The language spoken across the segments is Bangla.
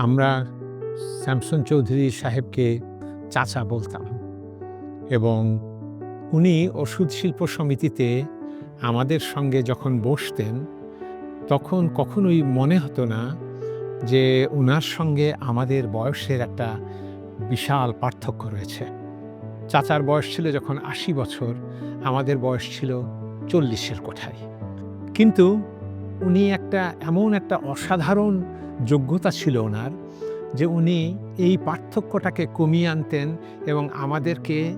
আমরা স্যামসন চৌধুরী সাহেবকে চাচা বলতাম এবং উনি ওষুধ শিল্প সমিতিতে আমাদের সঙ্গে যখন বসতেন, তখন কখনোই মনে হতো না যে ওনার সঙ্গে আমাদের বয়সের একটা বিশাল পার্থক্য রয়েছে। চাচার বয়স ছিল যখন আশি বছর, আমাদের বয়স ছিল চল্লিশের কোঠায়। কিন্তু উনি একটা এমন একটা অসাধারণ যোগ্যতা ছিল ওনার যে উনি এই পার্থক্যটাকে কমিয়ে আনতেন এবং আমাদেরকে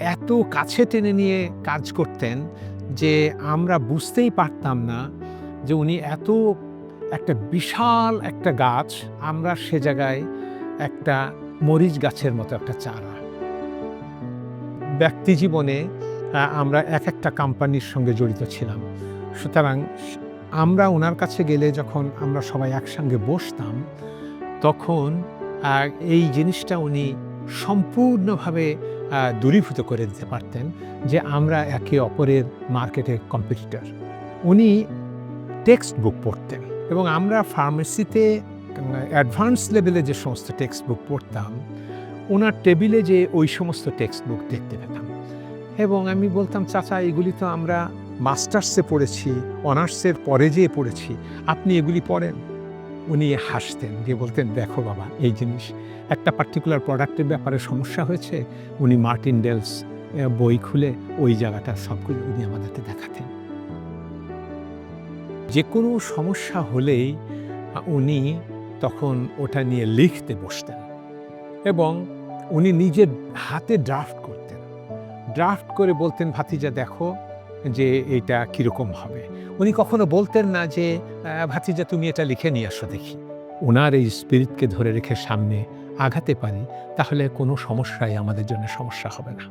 এত কাছে টেনে নিয়ে কাজ করতেন যে আমরা বুঝতেই পারতাম না যে উনি এত একটা বিশাল একটা গাছ, আমরা সে জায়গায় একটা মরিচ গাছের মতো একটা চারা। ব্যক্তি জীবনে আমরা এক একটা কোম্পানির সঙ্গে জড়িত ছিলাম। সুতরাং আমরা ওনার কাছে গেলে যখন আমরা সবাই একসঙ্গে বসতাম, তখন এই জিনিসটা উনি সম্পূর্ণভাবে দূরীভূত করে দিতে পারতেন যে আমরা একে অপরের মার্কেটে কম্পিটিটর। উনি টেক্সট বুক পড়তেন এবং আমরা ফার্মেসিতে, অ্যাডভান্স লেভেলে যে সমস্ত টেক্সট বুক পড়তাম ওনার টেবিলে যে ওই সমস্ত টেক্সট বুক দেখতে পেতাম। এবং আমি বলতাম, চাচা, এগুলি তো আমরা মাস্টার্সে পড়েছি, অনার্সের পরে যেয়ে পড়েছি, আপনি এগুলি পড়েন। উনি হাসতেন, দিয়ে বলতেন, দেখো বাবা, এই জিনিস, একটা পার্টিকুলার প্রোডাক্টের ব্যাপারে সমস্যা হয়েছে। উনি মার্টিন ডেলস বই খুলে ওই জায়গাটা সবগুলো উনি আমাদেরকে দেখাতেন। যে কোনো সমস্যা হলেই উনি তখন ওটা নিয়ে লিখতে বসতেন এবং উনি নিজের হাতে ড্রাফট করতেন। ড্রাফট করে বলতেন, ভাতিজা, দেখো যে এটা কীরকম হবে। উনি কখনো বলতেন না যে ভাতিজা, তুমি এটা লিখে নিয়ে আসো দেখি। ওনার এই স্পিরিটকে ধরে রেখে সামনে আঘাতে পারি, তাহলে কোনো সমস্যাই আমাদের জন্য সমস্যা হবে না।